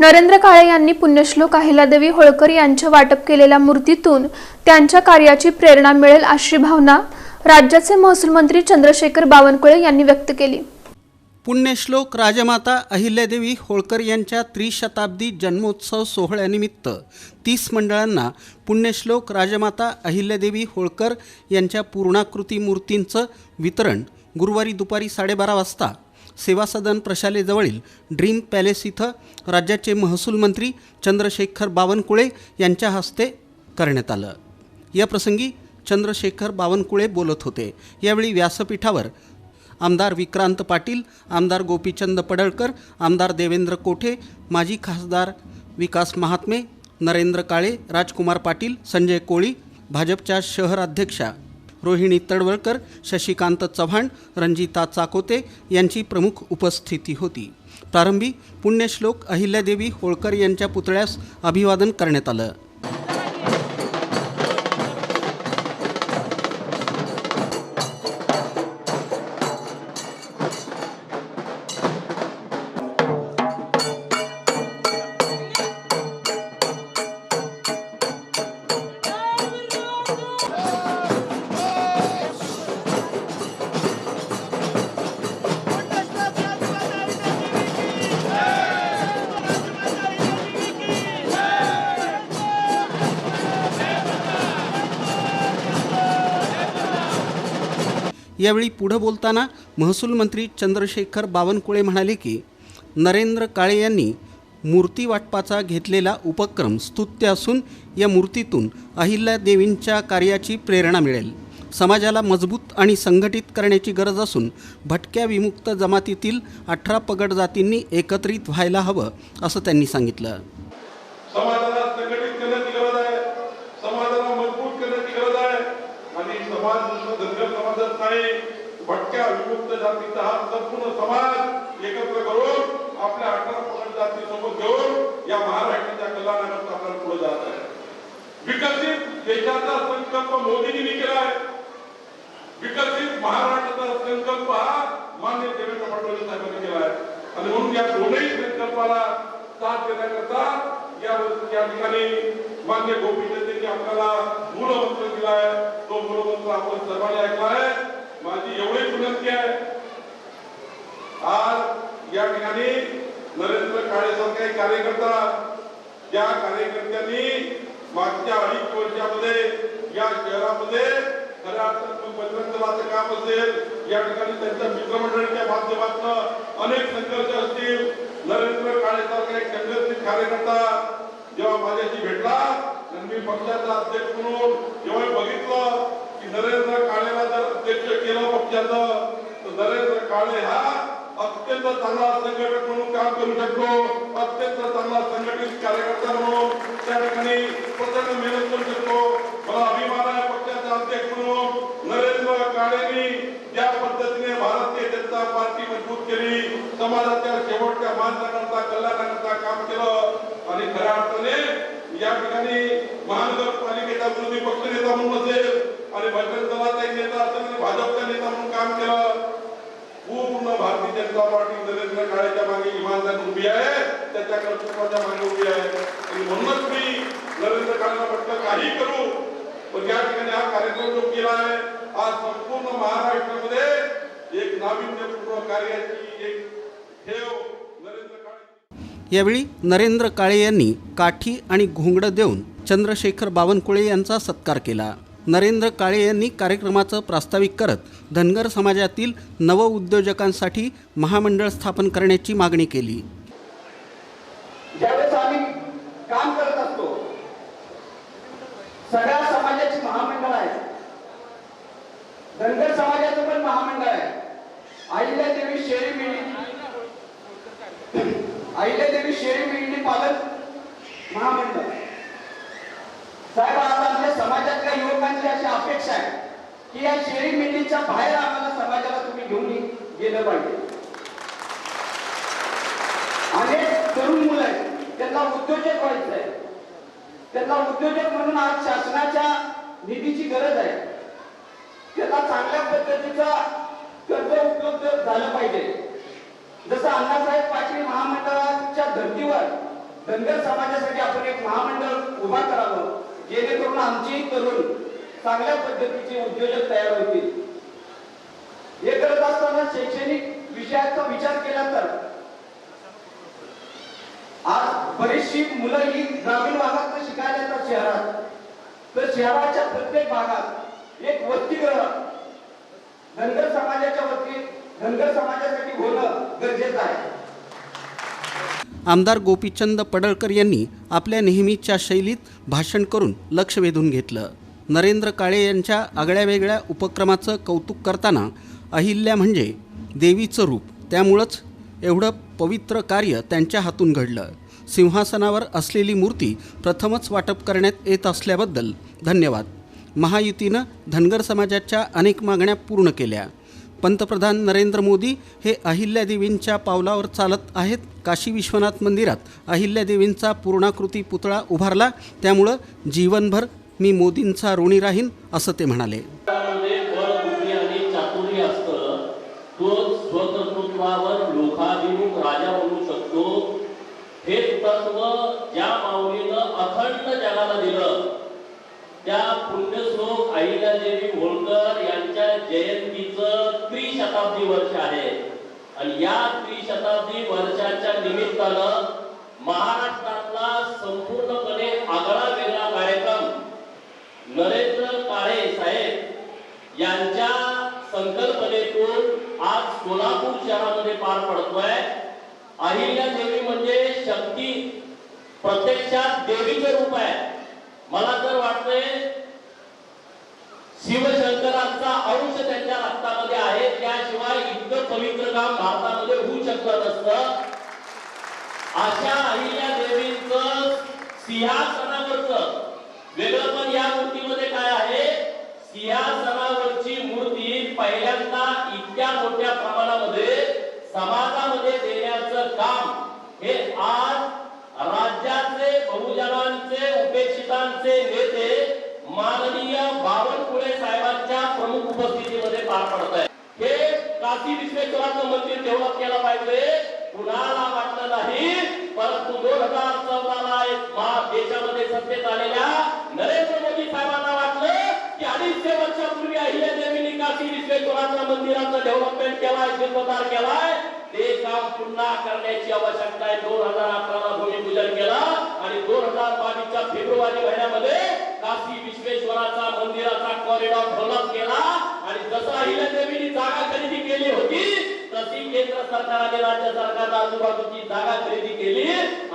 नरेंद्र काळे यांनी पुण्यश्लोक अहिल्यादेवी होळकर यांच्या वाटप केलेल्या मूर्तीतून त्यांच्या कार्याची प्रेरणा मिळेल अशी भावना राज्याचे महसूल मंत्री चंद्रशेखर बावनकुळे यांनी व्यक्त केली. पुण्यश्लोक राजमाता अहिल्यादेवी होळकर यांच्या त्रिशताब्दी जन्मोत्सव सोहळ्यानिमित्त तीस मंडळांना पुण्यश्लोक राजमाता अहिल्यादेवी होळकर यांच्या पूर्णाकृती मूर्तींचं वितरण गुरुवारी दुपारी साडेबारा वाजता सेवा सदन प्रशालेजवळील ड्रीम पॅलेस इथं राज्याचे महसूल मंत्री चंद्रशेखर बावनकुळे यांच्या हस्ते करण्यात आलं. याप्रसंगी चंद्रशेखर बावनकुळे बोलत होते. यावेळी व्यासपीठावर आमदार विक्रांत पाटील आमदार गोपीचंद पडळकर आमदार देवेंद्र कोठे माजी खासदार विकास महात्मे नरेंद्र काळे राजकुमार पाटील संजय कोळी भाजपच्या शहर अध्यक्षा रोहिणी तडवळकर शशिकांत चव्हाण रंजिता चाकोते यांची प्रमुख उपस्थिती होती. प्रारंभी पुण्यश्लोक अहिल्यादेवी होळकर यांच्या पुतळ्यास अभिवादन करण्यात आलं. यावेळी पुढं बोलताना महसूल मंत्री चंद्रशेखर बावनकुळे म्हणाले की नरेंद्र काळे यांनी मूर्ती वाटपाचा घेतलेला उपक्रम स्तुत्य असून या मूर्तीतून अहिल्यादेवींच्या कार्याची प्रेरणा मिळेल. समाजाला मजबूत आणि संघटित करण्याची गरज असून भटक्या विमुक्त जमातीतील अठरा पगड जातींनी एकत्रित व्हायला हवं असं त्यांनी सांगितलं समाजाला संघटित करण्याची गरज आहे समाजाला मजबूत करण्याची गरज आहे आणि समाज नुसतं धनगर समाजच नाही भटक्या विमुक्त जातीचा हा संपूर्ण समाज एकत्र करून आपल्या अठरा पगड जाती सोबत घेऊन या महाराष्ट्राच्या कल्याणाकरता आपण पुढे जात आहे. विकसित देशाचा संकल्प मोदींनी केला आहे विकसित महाराष्ट्राचा संकल्प हा मान्य देवेंद्र फडणवीस साहेबांनी केला आहे आणि म्हणून या दोनही संकल्पाला साथ देण्याकरता या या ठिकाणी मान्य गोपीचंद आपल्याला मूलमंत्र दिला आहे तो मूलमंत्र आपण सर्वांनी ऐकला आहे. माझी एवढीच विनंती आहे. आज या ठिकाणी नरेंद्र काळे सारखे कार्यकर्ता ज्या कार्यकर्त्यांनी मागच्या अडीच वर्षामध्ये या शहरामध्ये खऱ्या बजरंग दलाचं काम असेल. या ठिकाणी त्यांच्या मित्रमंडळीच्या माध्यमातून अनेक संघर्ष असतील. नरेंद्र काळे सारखा एक संघर्षित कार्यकर्ता जेव्हा माझ्याशी भेटला आणि मी पक्षाचा अध्यक्ष म्हणून जेव्हा बघितलं की नरेंद्र केलं नरेंद्र काळे हा अत्यंत चांगला संघटक म्हणून काम करू शकतो अत्यंत चांगला संघटित कार्यकर्ता म्हणून त्या ठिकाणी प्रचंड मेहनत करू शकतो मला अभिमान आहे पक्षाचा अध्यक्ष म्हणून नरेंद्र काळेंनी ज्या पद्धतीने भारतीय जनता पार्टी मजबूत केली समाजाच्या शेवटच्या माणसाकरता कल्याणाकरता काम केलं आणि खऱ्या अर्थाने या ठिकाणी महानगरपालिकेचा विरोधी पक्षनेता म्हणून असेल आणि बजरंग दलाचा नेता असताना भाजपचा नेता म्हणून काम केलं. पूर्ण भारतीय जनता पार्टी नरेंद्र काळेच्या मागे इमानदार उभी आहे. त्याच्या कर्तृत्वाच्या मागे उभी आहे. आणि म्हणूनच मी नरेंद्र काळेला म्हटलं काही करू. पण या ठिकाणी हा कार्यक्रम जो केला आहे आज संपूर्ण महाराष्ट्रामध्ये एक नाविन्यपूर्ण कार्याची एक ठेव नरेंद्र काळे यावेळी नरेंद्र काळे यांनी काठी आणि घोंगडं देऊन चंद्रशेखर बावनकुळे यांचा सत्कार केला. नरेंद्र काळे यांनी कार्यक्रमाचं प्रास्ताविक करत धनगर समाजातील नवउद्योजकांसाठी महामंडळ स्थापन करण्याची मागणी केली. ज्यावेळेस आम्ही काम करत असतो सगळ्या समाजाची महामंडळ आहे. धनगर समाजाचं पण महामंडळ आहे. अहिल्यादेवी शेरी मिळणी अहिल्यादेवी शेरी मिळणी पालक महामंडळ. समाजातल्या युवकांची अशी अपेक्षा आहे की या शेरी मिलीच्या बाहेर आम्हाला समाजाला तुम्ही घेऊन गेलं पाहिजे. अनेक तरुण मुलं आहेत. त्यांना उद्योजक व्हायचं आहे. त्यांना उद्योजक म्हणून आज शासनाच्या निधीची गरज आहे. त्यांना चांगल्या पद्धतीचा कर्ज उपलब्ध झालं पाहिजे. जसं अण्णासाहेब पाटील महामंडळाच्या धर्तीवर धनगर समाजासाठी आपण एक महामंडळ उभा करावं. जेणेकरून आमचेही तरुण चांगल्या पद्धतीचे उद्योजक तयार होतील. हे करत असताना शैक्षणिक विषयाचा विचार केला तर? आज बरीचशी मुलं ही ग्रामीण भागात शिकायला येतात शहरात. तर शहराच्या प्रत्येक भागात एक वसतिगृह धनगर समाजाच्या वतीने धनगर समाजासाठी होणं गरजेचं आहे. आमदार गोपीचंद पडळकर यांनी आपल्या नेहमीच्या शैलीत भाषण करून लक्ष वेधून घेतलं. नरेंद्र काळे यांच्या आगळ्या वेगळ्या उपक्रमाचं कौतुक करताना अहिल्या म्हणजे देवीचं रूप. त्यामुळंच एवढं पवित्र कार्य त्यांच्या हातून घडलं. सिंहासनावर असलेली मूर्ती प्रथमच वाटप करण्यात येत असल्याबद्दल धन्यवाद. महायुतीनं धनगर समाजाच्या अनेक मागण्या पूर्ण केल्या. पंतप्रधान नरेंद्र मोदी हे अहिल्यादेवींच्या पावलावर चालत आहेत. काशी विश्वनाथ मंदिरात अहिल्यादेवींचा पूर्णाकृती पुतळा उभारला. त्यामुळं जीवनभर मी मोदींचा ऋणी राहीन असं ते म्हणाले. हे तत्व ज्या माऊलीनं अखंड जगाला दिलं त्या पुण्यश्लोक अहिल्यादेवी होळकर यांच्या जयंतीचं त्रिशताब्दी वर्ष आहे. आणि या त्रिशताब्दी वर्षाच्या निमित्तानं महाराष्ट्रातला संपूर्णपणे आगळा वेगळा कार्यक्रम नरेंद्र काळे साहेब यांच्या संकल्पनेतून आज सोलापूर शहरामध्ये पार पडतोय. अहिल्या देवी म्हणजे शक्ती प्रत्यक्षात देवीचे रूप आहे. मला तर वाटतंय शिवशंकरांचा अंश त्यांच्या रक्तामध्ये आहे. त्याशिवाय इतकं पवित्र काम भारतामध्ये होऊ शकत असत अशा अहिल्या देवींच सिंहासनावरचं वेगळं पण या मूर्तीमध्ये काय आहे? सिंहासनावरची मूर्ती पहिल्यांदा इतक्या मोठ्या प्रमाणामध्ये समाजामध्ये देण्याचं काम हे आज माननीय बावनकुळे साहेबांच्या प्रमुख उपस्थितीमध्ये पार पडत आहे. हे काशी विश्वेश्वराचं मंदिर डेव्हलप केलं पाहिजे. कुणाला वाटलं नाही? परंतु दोन हजार चौदाला देशामध्ये सत्तेत आलेल्या नरेंद्र मोदी साहेबांना वाटलं की अडीचशे वर्षापूर्वी अहिल्या देवीने काशी विश्वेश्वराच्या मंदिराचं डेव्हलपमेंट केलाय जीर्णोद्धार केलाय. ते काम पुन्हा करण्याची आवश्यकता आहे. दोन हजार अकराला भूमिपूजन केलं आणि दोन हजार बावीसच्या फेब्रुवारी महिन्यामध्ये काशी विश्वेश्वराचा मंदिराचा कॉरिडॉर डेव्हलप केला आणि जसा अहिल्या जागा खरेदी केली होती तशी केंद्र सरकार राज्य सरकारनं आजूबाजूची जागा खरेदी केली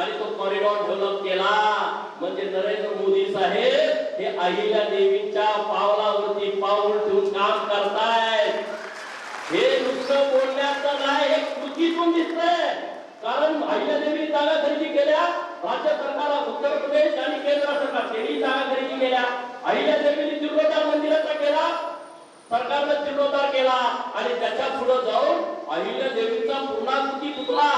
आणि तो कॉरिडॉर डेव्हलप केला. म्हणजे नरेंद्र मोदी साहेब हे अहिल्या देवींच्या पावलावरती पाऊल ठेवून काम करतायत. हे नुसतं बोलण्याचं नाही हे कृतीतून दिसतंय. कारण अहिल्या देवी जागा खरेदी केल्या राज्य सरकारला उत्तर प्रदेश आणि केंद्र सरकार तेही जागा खरेदी केल्या. अहिल्या देवीने जीर्णोद्धार मंदिराचा केला सरकारनं जीर्णोद्धार केला आणि त्याच्या पुढे जाऊन अहिल्या देवीचा पूर्णाकृती पुतळा.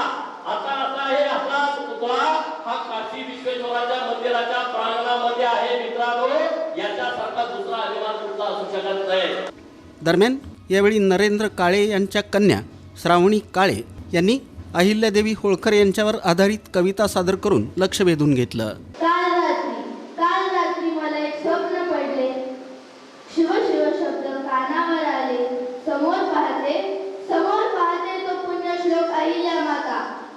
आता असा आहे असा पुतळा. हा काशी विश्वेश्वराच्या मंदिराच्या प्रांगणामध्ये आहे मित्रांनो. याच्यासारखा दुसरा अभिमान कुठला असू शकत नाही. दरम्यान यावेळी नरेंद्र काळे यांच्या कन्या श्रावणी काळे यांनी अहिल्यादेवी होळकर यांच्यावर आधारित कविता सादर करून लक्ष वेधून घेतलं. रात्री मला एक पडले. शिव शिव शब्द कानावर आले. समोर समोर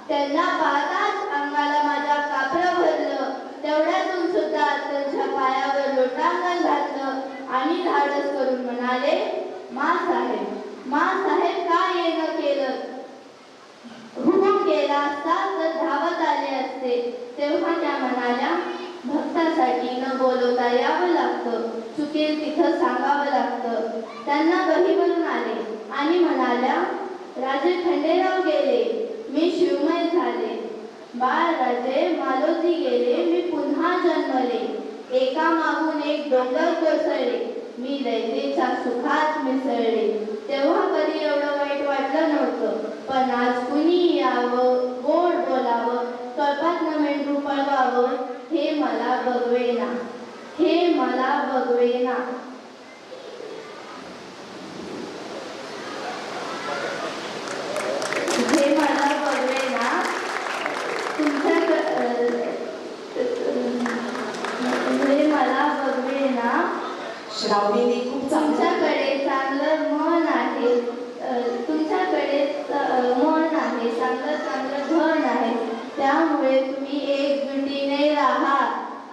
त्यांना पाहताच अंगाला माझ्या कापरं भरलं. तेवढ्यातून सुद्धा त्यांच्या पायावर लोटांगण घातलं. आणि धाडस करून म्हणाले मा साहेब मा साहेब का येणं केलं? हुकूम केला असता तर धावत आले असते तेव्हा त्या म्हणाल्या भक्तासाठी न बोलवता यावं लागतं. चुकेल तिथं सांगावं लागतं. त्यांना बहीवरून आले आणि म्हणाल्या राजे खंडेराव गेले मी शिवमय झाले. बाळ राजे मालोजी गेले मी पुन्हा जन्मले. एका मागून एक डोंगर कोसळले. मी दैतेच्या सुखात मिसळले. तेव्हा कधी एवढं वाईट वाटलं नव्हतं. पण आज कुणी यावं गोड बोलावं कळपात न मेंढरू पळवावं हे मला बघवेना. हे मला बघवेना. खूप तुमच्याकडे चांगलं मन आहे तुमच्याकडे मन आहे चांगलं चांगलं धन आहे. त्यामुळे तुम्ही राहा.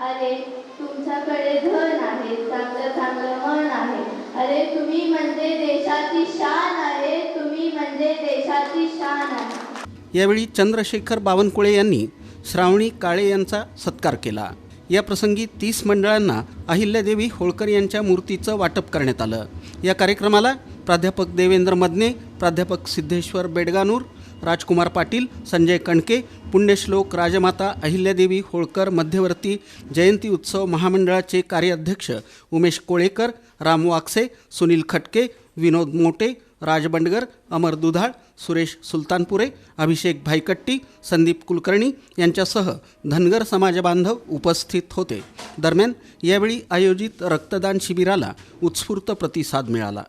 अरे तुमच्याकडे धन आहे चांगलं चांगलं मन आहे. अरे तुम्ही म्हणजे देशाची शान आहे तुम्ही म्हणजे देशाची शान आहे. यावेळी चंद्रशेखर बावनकुळे यांनी श्रावणी काळे यांचा सत्कार केला. या प्रसंगी तीस मंडळांना अहिल्यादेवी होळकर यांच्या मूर्तीचं वाटप करण्यात आलं. या कार्यक्रमाला प्राध्यापक देवेंद्र मदने प्राध्यापक सिद्धेश्वर बेडगानूर राजकुमार पाटील संजय कणके पुण्यश्लोक राजमाता अहिल्यादेवी होळकर मध्यवर्ती जयंती उत्सव महामंडळाचे कार्याध्यक्ष उमेश कोळेकर राम वाकसे सुनील खटके विनोद मोटे राज बंडगर अमर दुधाळ सुरेश सुलतानपुरे अभिषेक भाईकट्टी संदीप कुलकर्णी यांच्यासह धनगर समाजबांधव उपस्थित होते. दरम्यान यावेळी आयोजित रक्तदान शिबिराला उत्स्फूर्त प्रतिसाद मिळाला.